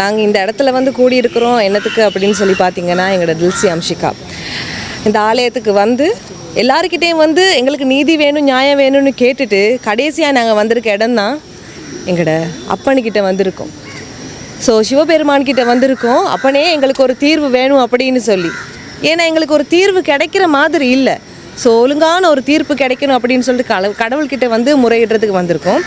நாங்கள் இந்த இடத்துல வந்து கூடியிருக்கிறோம். என்னத்துக்கு அப்படின்னு சொல்லி பார்த்தீங்கன்னா எங்களோட தில்சி அம்ஷிகா. இந்த ஆலயத்துக்கு வந்து எல்லாருக்கிட்டேயும் வந்து எங்களுக்கு நீதி வேணும் நியாயம் வேணும்னு கேட்டுட்டு கடைசியாக நாங்கள் வந்திருக்க இடம் தான் எங்களோட அப்பனுக்கிட்ட வந்திருக்கோம். ஸோ சிவபெருமான்கிட்ட வந்திருக்கோம். அப்பனே எங்களுக்கு ஒரு தீர்வு வேணும் அப்படின்னு சொல்லி. ஏன்னா எங்களுக்கு ஒரு தீர்வு கிடைக்கிற மாதிரி இல்லை. ஸோ ஒழுங்கான ஒரு தீர்ப்பு கிடைக்கணும் அப்படின்னு சொல்லிட்டு கடவுள் கடவுள்கிட்ட வந்து முறையிடுறதுக்கு வந்திருக்கோம்.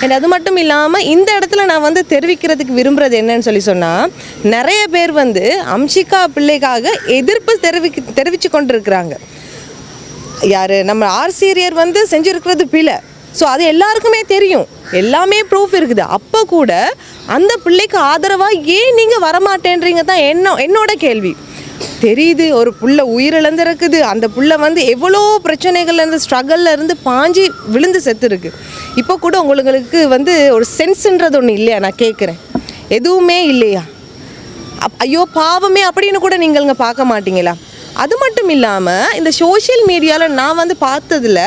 அண்ட் அது மட்டும் இல்லாமல் இந்த இடத்துல நான் வந்து தெரிவிக்கிறதுக்கு விரும்புகிறது என்னன்னு சொல்லி சொன்னால் நிறைய பேர் வந்து அம்ஷிகா பிள்ளைக்காக எதிர்ப்பு தெரிவி தெரிவித்து கொண்டிருக்கிறாங்க. யார்? நம்ம ஆசிரியர் வந்து செஞ்சுருக்கிறது பிழை. ஸோ அது எல்லாருக்குமே தெரியும். எல்லாமே ப்ரூஃப் இருக்குது. அப்போ கூட அந்த பிள்ளைக்கு ஆதரவாக ஏன் நீங்கள் வரமாட்டேன்றீங்க தான் என்ன என்னோட கேள்வி. தெரியுது ஒரு புள்ள உயிரிழந்திருக்குது. அந்த புள்ள வந்து எவ்வளோ பிரச்சனைகள்ல இருந்து இருந்து பாஞ்சி விழுந்து செத்துருக்கு. இப்போ கூட உங்களுக்கு வந்து ஒரு சென்ஸ்ன்றது ஒன்று இல்லையா? நான் கேட்குறேன் எதுவுமே இல்லையா? அப்- ஐயோ பாவமே அப்படின்னு கூட நீங்கள்ங்க பார்க்க மாட்டீங்களா? அது மட்டும் இல்லாமல் இந்த சோஷியல் மீடியாவில் நான் வந்து பார்த்ததுல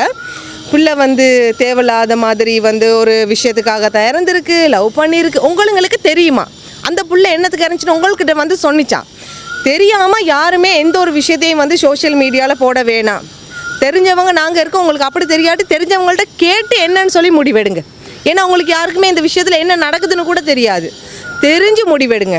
பிள்ளை வந்து தேவையில்லாத மாதிரி வந்து ஒரு விஷயத்துக்காக தான் இறந்துருக்கு லவ் பண்ணியிருக்கு உங்களுங்களுக்கு தெரியுமா? அந்த புள்ள என்னத்துக்கு இறந்துச்சுன்னு உங்கள்கிட்ட வந்து சொன்னிச்சான். தெரியாமல் யாருமே எந்த ஒரு விஷயத்தையும் வந்து சோஷியல் மீடியாவில் போட வேணாம். தெரிஞ்சவங்க நாங்கள் இருக்கோம். உங்களுக்கு அப்படி தெரியாட்டி தெரிஞ்சவங்கள்ட்ட கேட்டு என்னன்னு சொல்லி முடிவெடுங்க. ஏன்னா உங்களுக்கு யாருக்குமே இந்த விஷயத்தில் என்ன நடக்குதுன்னு கூட தெரியாது. தெரிஞ்சு முடிவெடுங்க.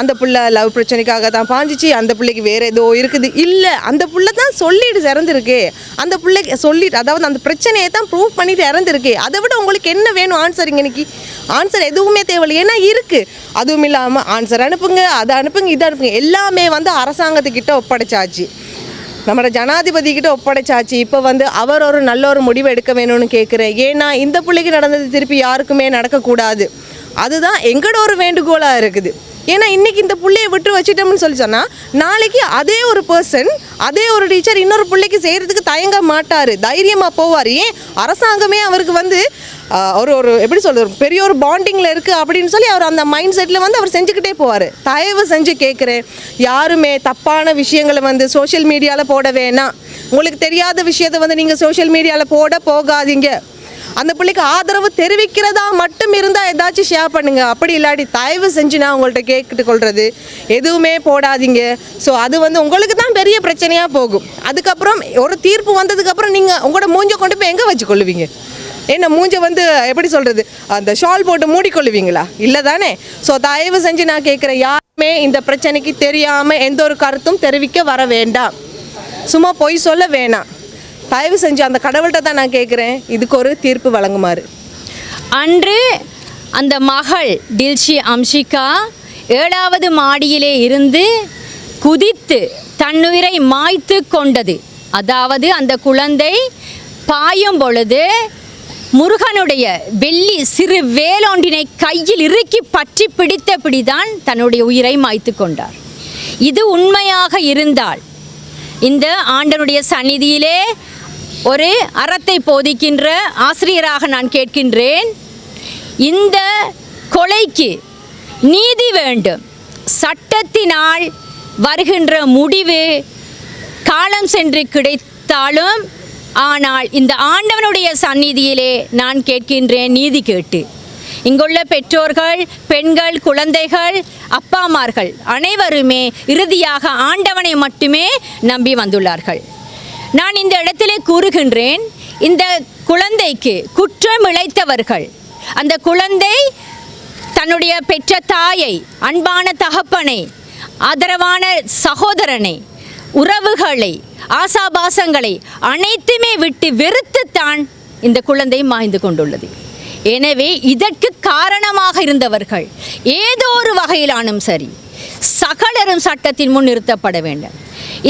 அந்த புள்ள லவ் பிரச்சனைக்காக தான் பாஞ்சிச்சு. அந்த பிள்ளைக்கு வேறு ஏதோ இருக்குது. இல்லை அந்த புள்ள தான் சொல்லிட்டு இறந்துருக்கு. அந்த பிள்ளைக்கு சொல்லிட்டு அதாவது அந்த பிரச்சனையை தான் ப்ரூவ் பண்ணிட்டு இறந்துருக்கு. அதை விட உங்களுக்கு என்ன வேணும் ஆன்சர் இன்னைக்கு? ஆன்சர் எதுவுமே தேவையில்லை. ஏன்னா இருக்குது அதுவும் இல்லாமல் ஆன்சர் அனுப்புங்க அதை அனுப்புங்க இதை அனுப்புங்க. எல்லாமே வந்து அரசாங்கத்துக்கிட்ட ஒப்படைச்சாச்சு. நம்மளோட ஜனாதிபதி கிட்ட ஒப்படைச்சாச்சு. இப்போ வந்து அவர் ஒரு நல்ல ஒரு முடிவு எடுக்க வேணும்னு கேட்குறேன் ஏன்னா இந்த பிள்ளைக்கு நடந்தது திருப்பி யாருக்குமே நடக்கக்கூடாது. அதுதான் எங்களோட ஒரு வேண்டுகோளாக இருக்குது. ஏன்னா இன்றைக்கி இந்த பிள்ளையை விட்டு வச்சிட்டோம்னு சொல்லி சொன்னால் நாளைக்கு அதே ஒரு பர்சன் அதே ஒரு டீச்சர் இன்னொரு பிள்ளைக்கு செய்கிறதுக்கு தயங்க மாட்டார். தைரியமாக போவார். ஏன்? அரசாங்கமே அவருக்கு வந்து ஒரு ஒரு எப்படி சொல்கிறது பெரிய ஒரு பாண்டிங்கில் இருக்குது அப்படின்னு சொல்லி அவர் அந்த மைண்ட் செட்டில் வந்து அவர் செஞ்சுக்கிட்டே போவார். தயவு செஞ்சு கேட்குறேன் யாருமே தப்பான விஷயங்களை வந்து சோஷியல் மீடியாவில் போட வேணாம். உங்களுக்கு தெரியாத விஷயத்தை வந்து நீங்கள் சோஷியல் மீடியாவில் போட போகாதீங்க. அந்த பிள்ளைக்கு ஆதரவு தெரிவிக்கிறதா மட்டும் இருந்தால் ஏதாச்சும் ஷேர் பண்ணுங்கள் அப்படி இல்லாட்டி தயவு செஞ்சு நான் உங்கள்கிட்ட கேட்டுட்டு கொள்வது எதுவுமே போடாதீங்க. ஸோ அது வந்து உங்களுக்கு தான் பெரிய பிரச்சனையாக போகும். அதுக்கப்புறம் ஒரு தீர்ப்பு வந்ததுக்கப்புறம் நீங்கள் உங்களோட மூஞ்ச கொண்டு போய் எங்கே வச்சு கொள்ளுவீங்க என்ன மூஞ்ச வந்து எப்படி சொல்கிறது அந்த ஷால் போட்டு மூடிக்கொள்ளுவீங்களா? இல்லை தானே ஸோ தயவு செஞ்சு நான் கேட்குறேன் யாருமே இந்த பிரச்சனைக்கு தெரியாமல் எந்த ஒரு கருத்தும் தெரிவிக்க வர வேண்டாம். சும்மா பொய் சொல்ல வேணாம். தயவு செஞ்சு அந்த கடவுள்கிட்ட தான் நான் கேட்குறேன் இதுக்கு ஒரு தீர்ப்பு வழங்குமாறு. அன்று அந்த மகள் டில்ஷி அம்ஷிகா ஏழாவது மாடியிலே இருந்து குதித்து தன்னுயிரை மாய்த்து கொண்டது. அதாவது அந்த குழந்தை பாயும் பொழுது முருகனுடைய வெள்ளி சிறு வேலோண்டினை கையில் இறுக்கி பற்றி பிடித்தபடிதான் தன்னுடைய உயிரை மாய்த்து கொண்டார். இது உண்மையாக இருந்தால் இந்த ஆண்டனுடைய சந்நிதியிலே ஒரு அறத்தை போதிக்கின்ற ஆசிரியராக நான் கேட்கின்றேன். இந்த கொலைக்கு நீதி வேண்டும். சட்டத்தினால் வருகின்ற முடிவு காலம் சென்று கிடைத்தாலும் ஆனால் இந்த ஆண்டவனுடைய சந்நிதியிலே நான் கேட்கின்றேன் நீதி கேட்டு. இங்குள்ள பெற்றோர்கள் பெண்கள் குழந்தைகள் அப்பாமார்கள் அனைவருமே இறுதியாக ஆண்டவனை மட்டுமே நம்பி வந்துள்ளார்கள். நான் இந்த இடத்திலே கூறுகின்றேன் இந்த குழந்தைக்கு குற்றம் இழைத்தவர்கள் அந்த குழந்தை தன்னுடைய பெற்ற தாயை அன்பான தகப்பனை ஆதரவான சகோதரனை உறவுகளை ஆசாபாசங்களை அனைத்துமே விட்டு வெறுத்துத்தான் இந்த குழந்தை மாய்ந்து கொண்டுள்ளது. எனவே இதற்கு காரணமாக இருந்தவர்கள் ஏதோ ஒரு வகையிலானும் சரி சகலரும் சட்டத்தின் முன் நிறுத்தப்பட வேண்டும்.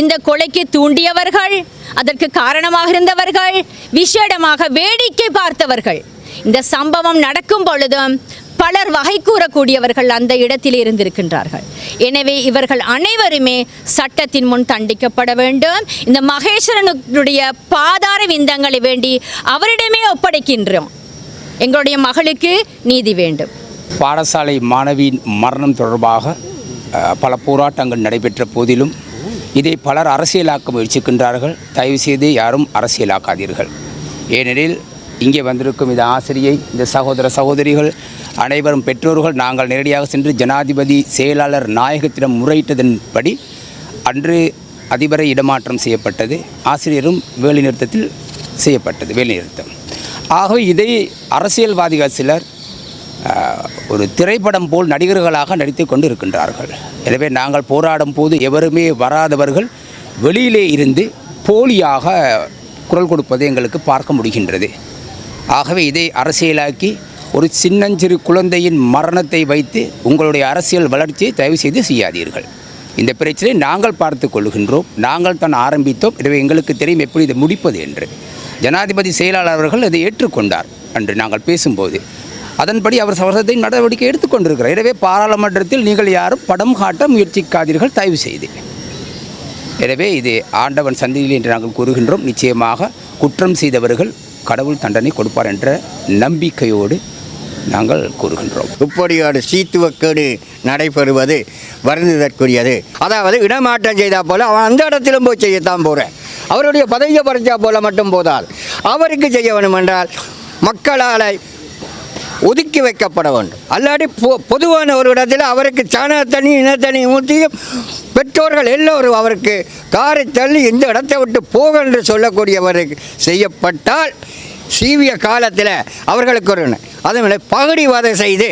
இந்த கொலைக்கு தூண்டியவர்கள் அதற்கு காரணமாக இருந்தவர்கள் விசேடமாக வேடிக்கை பார்த்தவர்கள் இந்த சம்பவம் நடக்கும் பொழுதும் பலர் வகை கூறக்கூடியவர்கள் அந்த இடத்தில் இருந்திருக்கின்றார்கள். எனவே இவர்கள் அனைவருமே சட்டத்தின் முன் தண்டிக்கப்பட வேண்டும். இந்த மகேஸ்வரனுடைய பாதார விந்தங்களை வேண்டி அவரிடமே ஒப்படைக்கின்றோம். எங்களுடைய மகளுக்கு நீதி வேண்டும். பாடசாலை மாணவியின் மரணம் தொடர்பாக பல போராட்டங்கள் நடைபெற்ற போதிலும் இதை பலர் அரசியலாக்க முயற்சிக்கின்றார்கள். தயவுசெய்து யாரும் அரசியலாக்காதீர்கள். ஏனெனில் இங்கே வந்திருக்கும் இந்த ஆசிரியை இந்த சகோதர சகோதரிகள் அனைவரும் பெற்றோர்கள் நாங்கள் நேரடியாக சென்று ஜனாதிபதி செயலாளர் நாயகத்திடம் முறையிட்டதன்படி அன்று அதிபரை இடமாற்றம் செய்யப்பட்டது ஆசிரியரும் வேலைநிறுத்தத்தில் செய்யப்பட்டது வேலைநிறுத்தம் ஆகவே இதை அரசியல்வாதிகள் சிலர் ஒரு திரைப்படம் போல் நடிகர்களாக நடித்து கொண்டு இருக்கின்றார்கள் எனவே நாங்கள் போராடும் போது எவருமே வராதவர்கள் வெளியிலே இருந்து போலியாக குரல் கொடுப்பதை எங்களுக்கு பார்க்க முடிகின்றது. ஆகவே இதை அரசியலாக்கி ஒரு சின்னஞ்சிறு குழந்தையின் மரணத்தை வைத்து உங்களுடைய அரசியல் வளர்ச்சியை தயவு செய்து செய்யாதீர்கள். இந்த பிரச்சனை நாங்கள் பார்த்து கொள்கின்றோம். நாங்கள் தான் ஆரம்பித்தோம். எனவே எங்களுக்கு தெரியும் எப்படி இதை முடிப்பது என்று. ஜனாதிபதி செயலாளர் அவர்கள் இதை ஏற்றுக்கொண்டார் அன்று நாங்கள் பேசும்போது. அதன்படி அவர் சவரத்தை நடவடிக்கை எடுத்துக்கொண்டிருக்கிறார் எனவே பாராளுமன்றத்தில் நீங்கள் யாரும் படம் காட்ட முயற்சிக்காதீர்கள். தயவு செய்து. எனவே இது ஆண்டவன் சந்தையில் என்று நாங்கள் கூறுகின்றோம். நிச்சயமாக குற்றம் செய்தவர்கள் கடவுள் தண்டனை கொடுப்பார் என்ற நம்பிக்கையோடு நாங்கள் கூறுகின்றோம். உப்படியோடு சீத்துவக்கேடு நடைபெறுவது வருந்துதற்குரியது. அதாவது இடமாற்றம் செய்தால் போல அவன் அந்த இடத்திலும் போய் செய்யத்தான் போகிறேன் அவருடைய பதவியை பறிச்சா போல மட்டும் போதால் அவருக்கு செய்ய வேண்டும் என்றால் மக்களால் ஒதுக்கி வைக்கப்பட வேண்டும். அல்லாடி பொ பொதுவான ஒரு இடத்தில் அவருக்கு சாணத்தனி இனத்தனி ஊற்றி பெற்றோர்கள் எல்லோரும் அவருக்கு காரை தள்ளி இந்த இடத்தை விட்டு போக என்று சொல்லக்கூடியவர் செய்யப்பட்டால் சீவிய காலத்தில் அவர்களுக்கு ஒரு அதே பகுடிவாதம் செய்து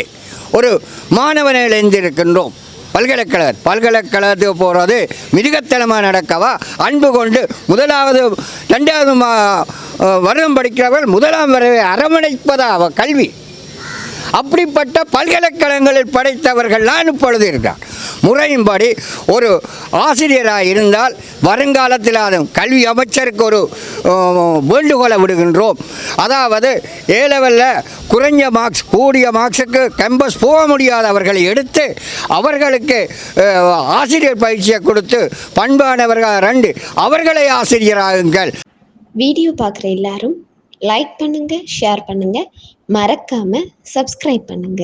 ஒரு மாணவனை இழந்திருக்கின்றோம் பல்கலைக்கழக பல்கலைக்கழகத்துக்கு போகிறது மிருகத்தனமாக நடக்கவா? அன்பு கொண்டு முதலாவது ரெண்டாவது மா வருடம் படிக்கிறவர்கள் முதலாம் வரவை அரவணைப்பதா அவ கல்வி. அப்படிப்பட்ட பல்கலைக்கழகங்களில் படைத்தவர்கள்லாம் இப்பொழுது இருக்கிறார். முறையின்படி ஒரு ஆசிரியராக இருந்தால் வருங்காலத்தில் அது கல்வி அமைச்சருக்கு ஒரு வேண்டுகோளை விடுகின்றோம். அதாவது ஏ லெவலில் குறைஞ்ச மார்க்ஸ் கூடிய மார்க்ஸுக்கு கேம்பஸ் போக முடியாதவர்களை எடுத்து அவர்களுக்கு ஆசிரியர் பயிற்சியை கொடுத்து பண்பானவர்கள் ரெண்டு அவர்களை ஆசிரியராகுங்கள். வீடியோ பார்க்குற எல்லாரும் லைக் பண்ணுங்க ஷேர் பண்ணுங்க. மறக்காம சப்ஸ்கிரைப் பண்ணுங்க.